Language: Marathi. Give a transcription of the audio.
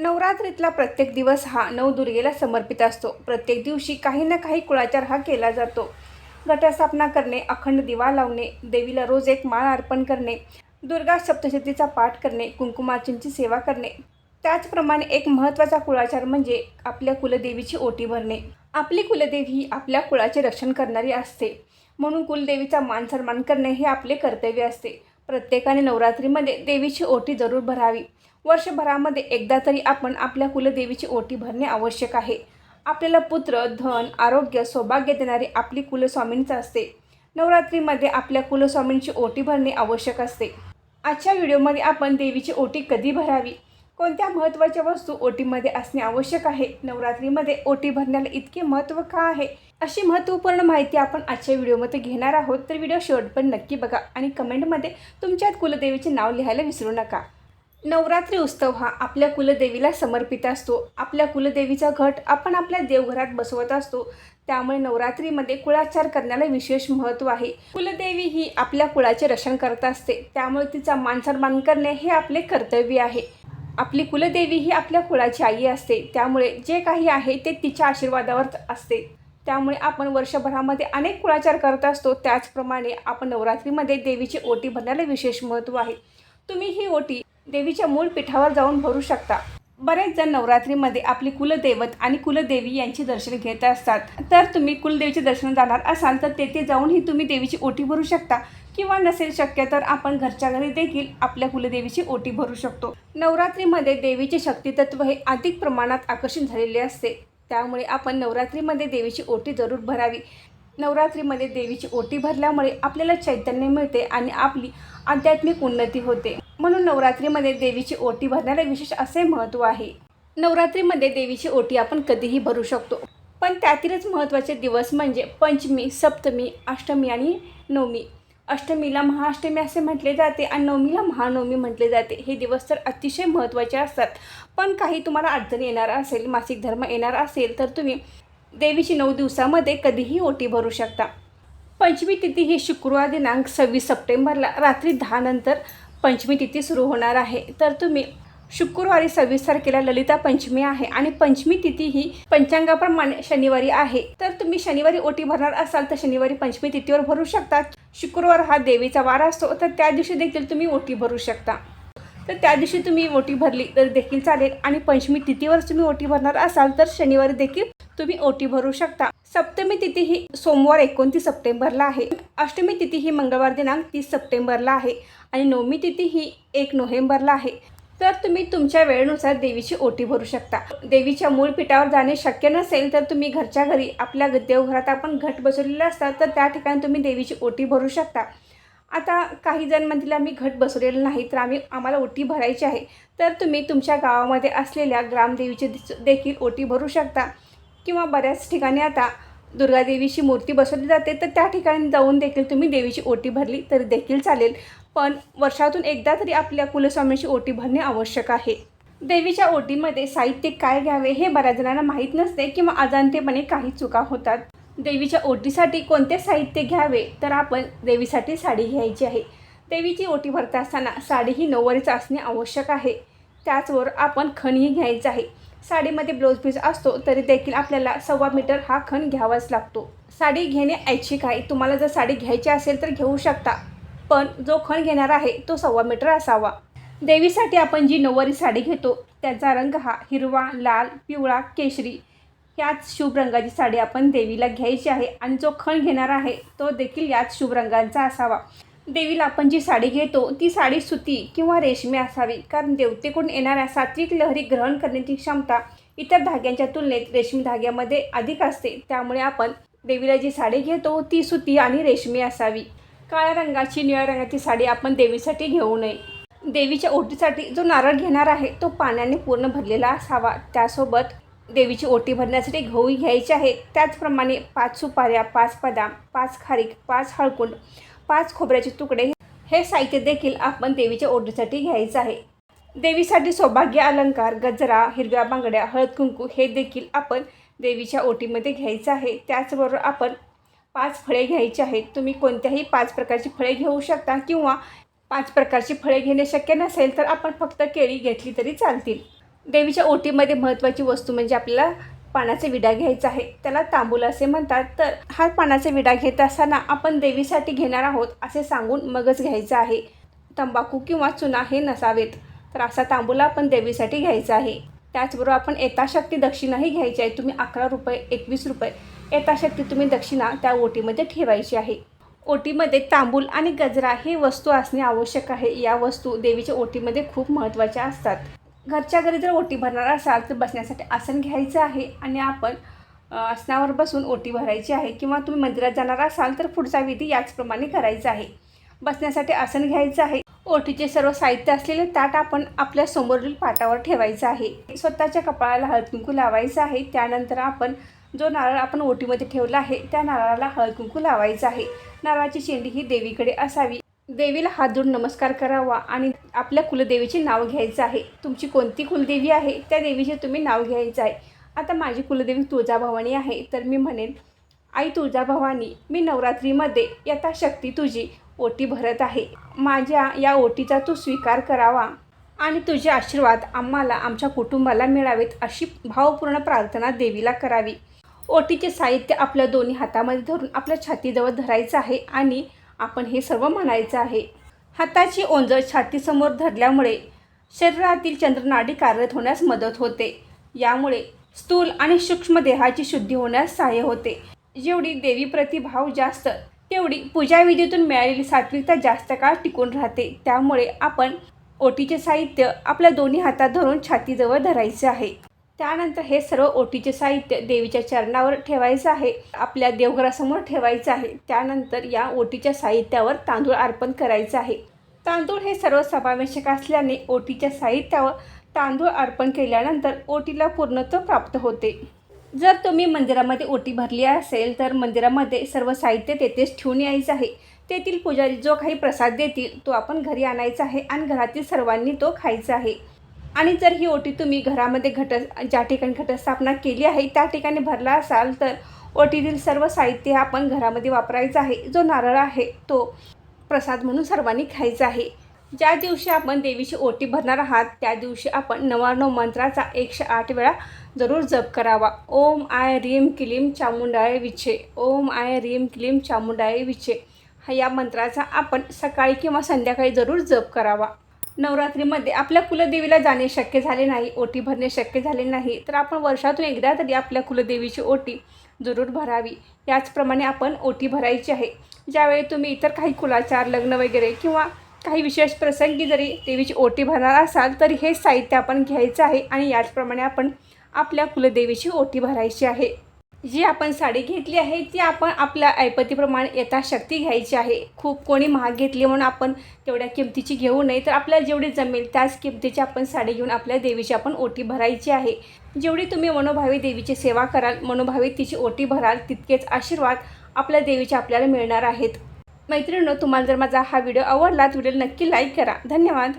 नवरात्रीतला प्रत्येक दिवस हा नवदुर्गेला समर्पित असतो. प्रत्येक दिवशी काही ना काही कुळाचार हा केला जातो. घटस्थापना करणे अखंड दिवा लावणे देवीला रोज एक माळ अर्पण करणे दुर्गा सप्तशतीचा पाठ करणे कुंकुमार्चनची सेवा करणे. त्याचप्रमाणे एक महत्त्वाचा कुळाचार म्हणजे आपल्या कुलदेवीची ओटी भरणे. आपली कुलदेवी ही आपल्या कुळाचे रक्षण करणारी असते. म्हणून कुलदेवीचा मान सन्मान करणे हे आपले कर्तव्य असते. प्रत्येकाने नवरात्रीमध्ये देवीची ओटी जरूर भरावी. वर्षभरामध्ये एकदा तरी आपण आपल्या कुलदेवीची ओटी भरणे आवश्यक आहे. आपल्याला पुत्र धन आरोग्य सौभाग्य देणारी आपली कुलस्वामींच असते. नवरात्रीमध्ये आपल्या कुलस्वामींची ओटी भरणे आवश्यक असते. आजच्या व्हिडिओमध्ये आपण देवीची ओटी कधी भरावी? कोणत्या महत्त्वाच्या वस्तू ओटीमध्ये असणे आवश्यक आहे? नवरात्रीमध्ये ओटी भरण्याला इतके महत्त्व का आहे? अशी महत्त्वपूर्ण माहिती आपण आजच्या व्हिडिओमध्ये घेणार आहोत. तर व्हिडिओ शेवट पण नक्की बघा आणि कमेंटमध्ये तुमच्यात कुलदेवीचे नाव लिहायला विसरू नका. नवरात्री उत्सव हा आपल्या कुलदेवीला समर्पित असतो. आपल्या कुलदेवीचा घट आपण आपल्या देवघरात बसवत असतो. त्यामुळे नवरात्रीमध्ये कुळाचार करण्याला विशेष महत्त्व आहे. कुलदेवी ही आपल्या कुळाचे रक्षण करत असते. त्यामुळे तिचा मानसन्मान करणे हे आपले कर्तव्य आहे. आपली कुलदेवी ही आपल्या कुळाची आई असते. त्यामुळे जे काही आहे ते तिच्या आशीर्वादावर असते. त्यामुळे आपण वर्षभरामध्ये अनेक कुळाचार करत असतो. त्याचप्रमाणे आपण नवरात्रीमध्ये देवीची ओटी भरण्याला विशेष महत्त्व आहे. तुम्ही ही ओटी देवीच्या मूळ पीठावर जाऊन भरू शकता. बरेच जण नवरात्रीमध्ये आपली कुलदैवत आणि कुलदेवी यांचे दर्शन घेत असतात. तर तुम्ही कुलदेवीचे दर्शन जाणार असाल तर तेथे जाऊनही तुम्ही देवीची ओटी भरू शकता. किंवा नसेल शक्य तर आपण घरच्या घरी देखील आपल्या कुलदेवीची ओटी भरू शकतो. नवरात्रीमध्ये देवीचे शक्तितत्व हे अधिक प्रमाणात आकर्षित झालेले असते. त्यामुळे आपण नवरात्रीमध्ये देवीची ओटी जरूर भरावी. नवरात्रीमध्ये देवीची ओटी भरल्यामुळे आपल्याला चैतन्य मिळते आणि आपली आध्यात्मिक उन्नती होते. म्हणून नवरात्रीमध्ये देवीची ओटी भरण्याला विशेष असे महत्त्व आहे. नवरात्रीमध्ये देवीची ओटी आपण कधीही भरू शकतो. पण त्यातीलच महत्त्वाचे दिवस म्हणजे पंचमी सप्तमी अष्टमी आणि नवमी. अष्टमीला महाअष्टमी असे म्हटले जाते आणि नवमीला महानवमी म्हटले जाते. हे दिवस तर अतिशय महत्त्वाचे असतात. पण काही तुम्हाला अडचण येणार असेल मासिक धर्म येणार असेल तर तुम्ही देवीची नऊ दिवसामध्ये कधीही ओटी भरू शकता. पंचमी तिथी ही शुक्रवार दिनांक सव्वीस सप्टेंबरला रात्री दहा नंतर पंचमी तिथी सुरू होणार आहे. तर तुम्ही शुक्रवारी सव्वीस तारखेला ललिता पंचमी आहे आणि पंचमी तिथी ही पंचांगाप्रमाणे शनिवारी आहे. तर तुम्ही शनिवारी ओटी भरणार असाल तर शनिवारी पंचमी तिथीवर भरू शकता. शुक्रवार हा देवीचा वार असतो तर त्या दिवशी देखील तुम्ही ओटी भरू शकता. तर त्या दिवशी तुम्ही ओटी भरली तर देखील चालेल आणि पंचमी तिथीवर तुम्ही ओटी भरणार असाल तर शनिवारी देखील तुम्ही ओटी भरू शकता. सप्तमी तिथी ही सोमवार एकोणतीस सप्टेंबरला आहे. अष्टमी तिथी ही मंगळवार दिनांक तीस सप्टेंबरला आहे आणि नवमी तिथी ही एक नोव्हेंबरला आहे. तर तुम्ही तुमच्या वेळेनुसार देवीची ओटी भरू शकता. देवीच्या मूळ पीठावर जाणे शक्य नसेल तर तुम्ही घरच्या घरी आपल्या देवघरात आपण घट बसवलेला असतात तर त्या ठिकाणी तुम्ही देवीची ओटी भरू शकता. आता काही जण म्हणतील आम्ही घट बसवलेलं नाही तर आम्ही आम्हाला ओटी भरायची आहे. तर तुम्ही तुमच्या गावामध्ये असलेल्या ग्रामदेवीची देखील ओटी भरू शकता. किंवा बऱ्याच ठिकाणी आता दुर्गादेवीची मूर्ती बसवली जाते तर त्या ठिकाणी जाऊन देखील तुम्ही देवीची ओटी भरली तरी देखील चालेल. पण वर्षातून एकदा तरी आपल्या कुलस्वामीची ओटी भरणे आवश्यक आहे. देवीच्या ओटीमध्ये साहित्य काय घ्यावे हे बऱ्याच जणांना माहीत नसते किंवा अजाणतेपणे काही चुका होतात. देवीच्या ओटीसाठी कोणते साहित्य घ्यावे? तर आपण देवीसाठी साडी घ्यायची आहे. देवीची ओटी भरता असताना साडी ही नऊवारीच असणे आवश्यक आहे. त्याचवर आपण खणही घ्यायचं आहे. साडीमध्ये ब्लाऊज पीस असतो तरी देखील आपल्याला सव्वा मीटर हा खण घ्यावाच लागतो. साडी घेणे ऐच्छिक आहे. तुम्हाला जर साडी घ्यायची असेल तर घेऊ शकता. पण जो खण घेणार आहे तो सव्वा मीटर असावा. देवीसाठी आपण जी नऊवारी साडी घेतो त्याचा रंग हा हिरवा लाल पिवळा केशरी याच शुभ रंगाची साडी आपण देवीला घ्यायची आहे. आणि जो खण घेणार आहे तो देखील याच शुभ रंगांचा असावा. देवीला आपण जी साडी घेतो ती साडी सुती किंवा रेशमी असावी. कारण देवतेकडून येणाऱ्या सात्विक लहरी ग्रहण करण्याची क्षमता इतर धाग्यांच्या तुलनेत रेशमी धाग्यामध्ये अधिक असते. त्यामुळे आपण देवीला जी साडी घेतो ती सुती आणि रेशमी असावी. काळ्या रंगाची निळ्या रंगाची साडी आपण देवीसाठी घेऊ नये. देवीच्या ओटीसाठी जो नारळ घेणार आहे तो पाण्याने पूर्ण भरलेला असावा. त्यासोबत देवीची ओटी भरण्यासाठी गहूही घ्यायचे आहे. त्याचप्रमाणे पाच सुपाऱ्या पाच बदाम पाच खारीक पाच हळकुंड पाच खोबऱ्याचे तुकडे हे साहित्य देखील आपण देवीच्या ओटीसाठी घ्यायचं आहे. देवीसाठी सौभाग्य अलंकार गजरा हिरव्या बांगड्या हळद कुंकू हे देखील आपण देवीच्या ओटीमध्ये घ्यायचं आहे. त्याचबरोबर आपण पाच फळे घ्यायची आहेत. तुम्ही कोणत्याही पाच प्रकारची फळे घेऊ शकता किंवा पाच प्रकारची फळे घेणे शक्य नसेल तर आपण फक्त केळी घेतली तरी चालतील. देवीच्या ओटीमध्ये महत्त्वाची वस्तू म्हणजे आपल्याला पानाचा विडा घ्यायचा आहे. त्याला तांबूल असे म्हणतात. तर हा पानाचा विडा घेत असताना आपण देवीसाठी घेणार आहोत असे सांगून मगच घ्यायचं आहे. तंबाखू किंवा चुना हे नसावेत. तर असा तांबूला आपण देवीसाठी घ्यायचा आहे. त्याचबरोबर आपण यथाशक्ती दक्षिणाही घ्यायची आहे. तुम्ही अकरा रुपये एकवीस रुपये यथाशक्ती तुम्ही दक्षिणा त्या ओटीमध्ये ठेवायची आहे. ओटीमध्ये तांबूल आणि गजरा ही वस्तू असणे आवश्यक आहे. या वस्तू देवीच्या ओटीमध्ये खूप महत्त्वाच्या असतात. घरच्या घरी जर ओटी भरणार असाल तर बसण्यासाठी आसन घ्यायचं आहे आणि आपण आसनावर बसून ओटी भरायची आहे किंवा तुम्ही मंदिरात जाणार असाल तर पुढचा विधी याचप्रमाणे करायचा आहे. बसण्यासाठी आसन घ्यायचं आहे. ओटीचे सर्व साहित्य असलेले ताट आपण आपल्या समोरील पाटावर ठेवायचं आहे. स्वतःच्या कपाळाला हळद कुंकू लावायचं आहे. त्यानंतर आपण जो नारळ आपण ओटीमध्ये ठेवला आहे त्या नारळाला हळद कुंकू लावायचं आहे. नारळाची शेंडी ही देवीकडे असावी. देवीला हात जोडून नमस्कार करावा आणि आपल्या कुलदेवीचे नाव घ्यायचं आहे. तुमची कोणती कुलदेवी आहे? त्या देवीचे तुम्ही नाव घ्यायचं आहे. आता माझी कुलदेवी तुळजाभवानी आहे. तर मी म्हणेन आई तुळजाभवानी मी नवरात्रीमध्ये यथाशक्ती तुझी ओटी भरत आहे. माझ्या या ओटीचा तू स्वीकार करावा आणि तुझे आशीर्वाद आम्हाला आमच्या कुटुंबाला मिळावेत अशी भावपूर्ण प्रार्थना देवीला करावी. ओटीचे साहित्य आपल्या दोन्ही हातामध्ये धरून आपल्या छातीजवळ धरायचं आहे आणि आपण हे सर्व म्हणायचं आहे. हाताची ओंजळ छातीसमोर धरल्यामुळे शरीरातील चंद्रनाडी कार्यरत होण्यास मदत होते. यामुळे स्थूल आणि सूक्ष्म देहाची शुद्धी होण्यास सहाय्य होते. जेवढी देवी प्रतिभाव जास्त तेवढी पूजाविधीतून मिळालेली सात्विकता जास्त काळ टिकून राहते. त्यामुळे आपण ओटीचे साहित्य आपल्या दोन्ही हातात धरून छातीजवळ धरायचे आहे. त्यानंतर हे सर्व ओटीचे साहित्य देवीच्या चरणावर ठेवायचं आहे. आपल्या देवघरासमोर ठेवायचं आहे. त्यानंतर या ओटीच्या साहित्यावर तांदूळ अर्पण करायचं आहे. तांदूळ हे सर्व समावेशक असल्याने ओटीच्या साहित्यावर तांदूळ अर्पण केल्यानंतर ओटीला पूर्णत्व प्राप्त होते. जर तुम्ही मंदिरामध्ये ओटी भरली असेल तर मंदिरामध्ये सर्व साहित्य तेथेच ठेवून यायचं आहे. तेथील पुजारी जो काही प्रसाद देतील तो आपण घरी आणायचा आहे आणि घरातील सर्वांनी तो खायचा आहे. आणि जर ही ओटी तुम्ही घरामध्ये घट ज्या ठिकाणी घटस्थापना केली आहे त्या ठिकाणी भरला असाल तर ओटीतील सर्व साहित्य आपण घरामध्ये वापरायचं आहे. जो नारळ आहे तो प्रसाद म्हणून सर्वांनी खायचा आहे. ज्या दिवशी आपण देवीची ओटी भरणार आहात त्या दिवशी आपण नवाण्णव मंत्राचा एकशे आठ वेळा जरूर जप करावा. ओम आय रीम क्लीम चामुंडाय विछे ओम आय रीम क्लीम चामुंडाय विछे. हा या मंत्राचा आपण सकाळी किंवा संध्याकाळी जरूर जप करावा. नवरात्रीमध्ये आपल्या कुलदेवीला जाणे शक्य झाले नाही ओटी भरणे शक्य झाले नाही तर आपण वर्षातून एकदा तरी आपल्या कुलदेवीची ओटी जरूर भरावी. याचप्रमाणे आपण ओटी भरायची आहे. ज्यावेळी तुम्ही इतर काही कुलाचार लग्न वगैरे किंवा काही विशेष प्रसंगी जरी देवीची ओटी भरणार असाल तरी हे साहित्य आपण घ्यायचं आहे आणि याचप्रमाणे आपण आपल्या कुलदेवीची ओटी भरायची आहे. जी आपण साडी घेतली आहे ती आपण आपल्या ऐपतीप्रमाणे यथाशक्ती घ्यायची आहे. खूप कोणी महाग घेतली म्हणून आपण तेवढ्या किमतीची घेऊ नये तर आपल्याला जेवढी जमेल त्याच किमतीची आपण साडी घेऊन आपल्या देवीची आपण ओटी भरायची आहे. जेवढी तुम्ही मनोभावी देवीची सेवा कराल मनोभावी तिची ओटी भराल तितकेच आशीर्वाद आपल्या देवीचे आपल्याला मिळणार आहेत. मैत्रिणींनो तुम्हाला जर माझा हा व्हिडिओ आवडला तर व्हिडिओ नक्की लाईक करा. धन्यवाद.